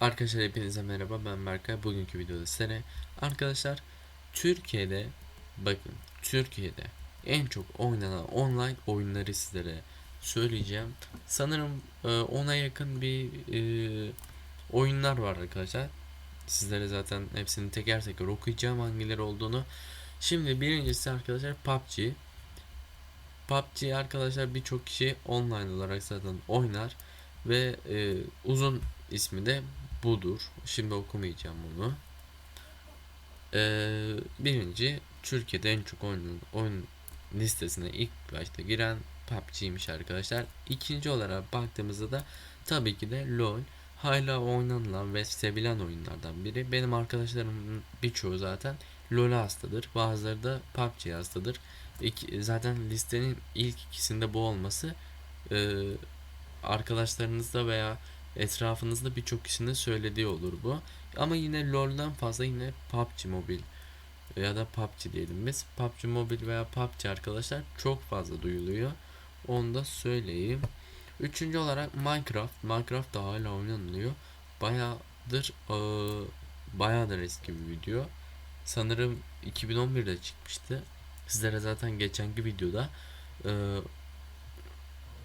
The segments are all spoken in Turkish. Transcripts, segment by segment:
Arkadaşlar hepinize merhaba ben Berkay. Bugünkü videoda size arkadaşlar Türkiye'de bakın Türkiye'de en çok oynanan online oyunları sizlere söyleyeceğim. Sanırım e, ona yakın bir e, oyunlar var arkadaşlar. Sizlere zaten hepsini teker teker okuyacağım hangileri olduğunu. Şimdi birincisi arkadaşlar PUBG PUBG arkadaşlar birçok kişi online olarak zaten oynar ve e, uzun ismi de budur. Şimdi okumayacağım bunu. Ee, birinci Türkiye'de en çok oyun, oyun listesine ilk başta giren PUBG'ymiş arkadaşlar. İkinci olarak baktığımızda da tabii ki de LoL hala oynanılan ve sevilen oyunlardan biri. Benim arkadaşlarımın birçoğu zaten LoL hastadır. Bazıları da PUBG hastadır. İki, zaten listenin ilk ikisinde bu olması e, arkadaşlarınızda veya etrafınızda birçok kişinin söylediği olur bu. Ama yine LoL'dan fazla yine PUBG Mobile ya da PUBG diyelim biz. PUBG Mobile veya PUBG arkadaşlar çok fazla duyuluyor. Onu da söyleyeyim. Üçüncü olarak Minecraft. Minecraft da hala oynanılıyor. Bayağıdır e, bayağıdır eski bir video. Sanırım 2011'de çıkmıştı. Sizlere zaten geçenki videoda e,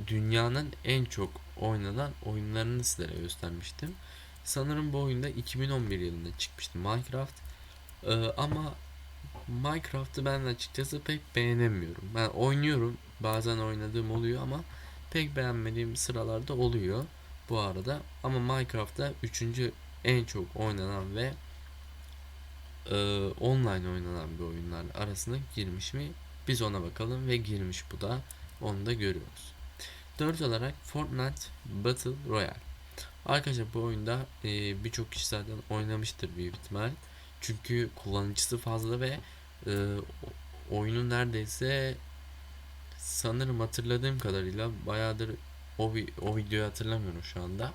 dünyanın en çok oynanan oyunlarını sizlere göstermiştim. Sanırım bu oyunda 2011 yılında çıkmıştı Minecraft. Ee, ama Minecraft'ı ben açıkçası pek beğenemiyorum. Ben oynuyorum. Bazen oynadığım oluyor ama pek beğenmediğim sıralarda oluyor bu arada. Ama Minecraft'ta 3. en çok oynanan ve e, online oynanan bir oyunlar arasında girmiş mi? Biz ona bakalım ve girmiş bu da. Onu da görüyoruz. 4 olarak Fortnite Battle Royale. Arkadaşlar bu oyunda e, birçok kişi zaten oynamıştır büyük ihtimal. Çünkü kullanıcısı fazla ve e, oyunun neredeyse sanırım hatırladığım kadarıyla bayağıdır o, o videoyu hatırlamıyorum şu anda.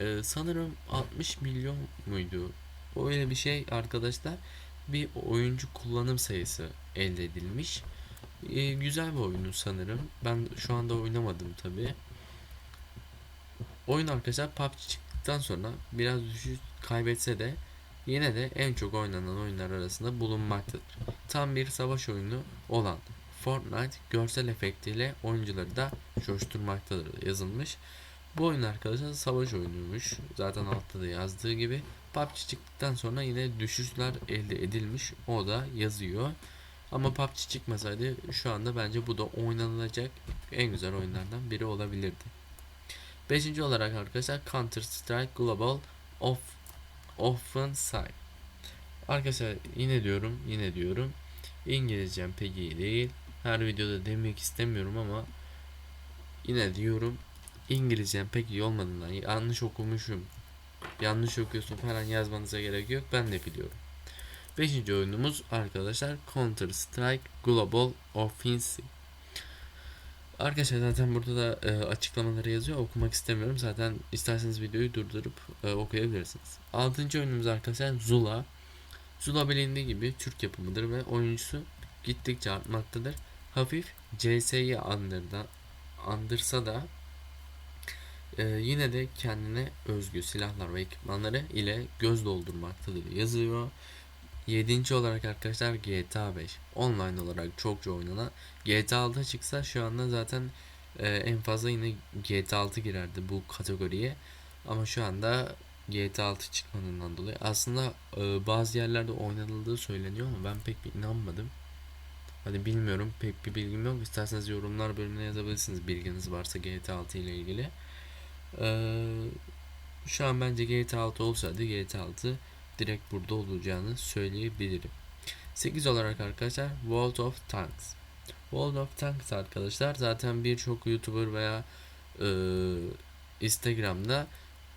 E, sanırım 60 milyon muydu? Öyle bir şey arkadaşlar. Bir oyuncu kullanım sayısı elde edilmiş. E, güzel bir oyunu sanırım. Ben şu anda oynamadım tabi. Oyun arkadaşlar PUBG çıktıktan sonra biraz düşüş kaybetse de yine de en çok oynanan oyunlar arasında bulunmaktadır. Tam bir savaş oyunu olan Fortnite görsel efektiyle oyuncuları da coşturmaktadır yazılmış. Bu oyun arkadaşlar savaş oyunuymuş. Zaten altta da yazdığı gibi. PUBG çıktıktan sonra yine düşüşler elde edilmiş. O da yazıyor. Ama PUBG çıkmasaydı şu anda bence bu da oynanılacak en güzel oyunlardan biri olabilirdi. Beşinci olarak arkadaşlar Counter Strike Global of Offensive. Arkadaşlar yine diyorum yine diyorum İngilizcem pek iyi değil. Her videoda demek istemiyorum ama yine diyorum İngilizcem pek iyi olmadığından yanlış okumuşum. Yanlış okuyorsun falan yazmanıza gerek yok. Ben de biliyorum. Beşinci oyunumuz arkadaşlar Counter Strike Global Offensive. Arkadaşlar zaten burada da e, açıklamaları yazıyor. Okumak istemiyorum. Zaten isterseniz videoyu durdurup e, okuyabilirsiniz. Altıncı oyunumuz arkadaşlar Zula. Zula bilindiği gibi Türk yapımıdır ve oyuncusu gittikçe artmaktadır. Hafif CS'yi andırsa da e, yine de kendine özgü silahlar ve ekipmanları ile göz doldurmaktadır yazıyor. 7. olarak arkadaşlar GTA 5 online olarak çokça oynanan GTA 6 çıksa şu anda zaten e, en fazla yine GTA 6 girerdi bu kategoriye ama şu anda GTA 6 çıkmadığından dolayı aslında e, bazı yerlerde oynanıldığı söyleniyor ama ben pek bir inanmadım. Hadi bilmiyorum pek bir bilgim yok. İsterseniz yorumlar bölümüne yazabilirsiniz bilginiz varsa GTA 6 ile ilgili. Ee, şu an bence GTA 6 olsaydı GTA 6 direkt burada olacağını söyleyebilirim. 8 olarak arkadaşlar World of Tanks. World of Tanks arkadaşlar zaten birçok YouTuber veya e, Instagram'da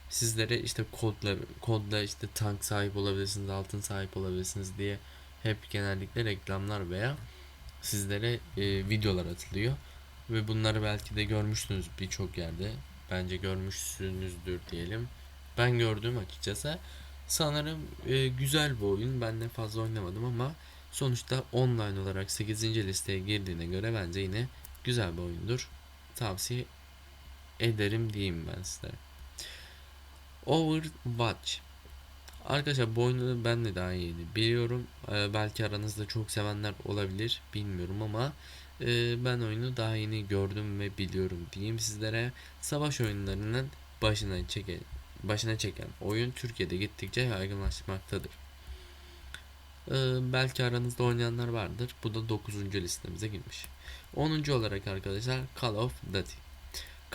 sizlere işte kodla kodla işte tank sahip olabilirsiniz, altın sahip olabilirsiniz diye hep genellikle reklamlar veya sizlere e, videolar atılıyor ve bunları belki de görmüşsünüz birçok yerde. Bence görmüşsünüzdür diyelim. Ben gördüm açıkçası. Sanırım e, güzel bir oyun. Ben de fazla oynamadım ama sonuçta online olarak 8. listeye girdiğine göre bence yine güzel bir oyundur. Tavsiye ederim diyeyim ben size. Overwatch. Arkadaşlar bu oyunu ben de daha yeni biliyorum. Ee, belki aranızda çok sevenler olabilir bilmiyorum ama e, ben oyunu daha yeni gördüm ve biliyorum diyeyim sizlere. Savaş oyunlarının başına çeken başına çeken oyun Türkiye'de gittikçe yaygınlaşmaktadır. Ee, belki aranızda oynayanlar vardır. Bu da 9. listemize girmiş. 10. olarak arkadaşlar Call of Duty.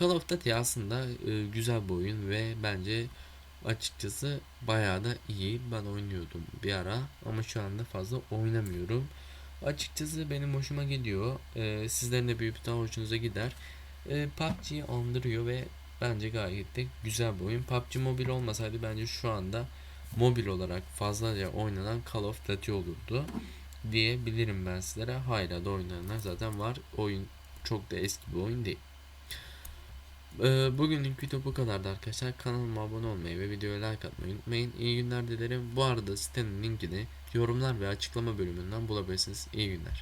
Call of Duty aslında e, güzel bir oyun ve bence açıkçası bayağı da iyi. Ben oynuyordum bir ara ama şu anda fazla oynamıyorum. Açıkçası benim hoşuma gidiyor. Ee, sizlerin de büyük ihtimal hoşunuza gider. Ee, PUBG'yi andırıyor ve bence gayet de güzel bir oyun. PUBG mobil olmasaydı bence şu anda mobil olarak fazlaca oynanan Call of Duty olurdu diyebilirim ben sizlere. Hala da oynayanlar zaten var. Oyun çok da eski bir oyun değil. Ee, bugünlük video bu kadardı arkadaşlar. Kanalıma abone olmayı ve videoya like atmayı unutmayın. İyi günler dilerim. Bu arada sitenin linkini yorumlar ve açıklama bölümünden bulabilirsiniz. İyi günler.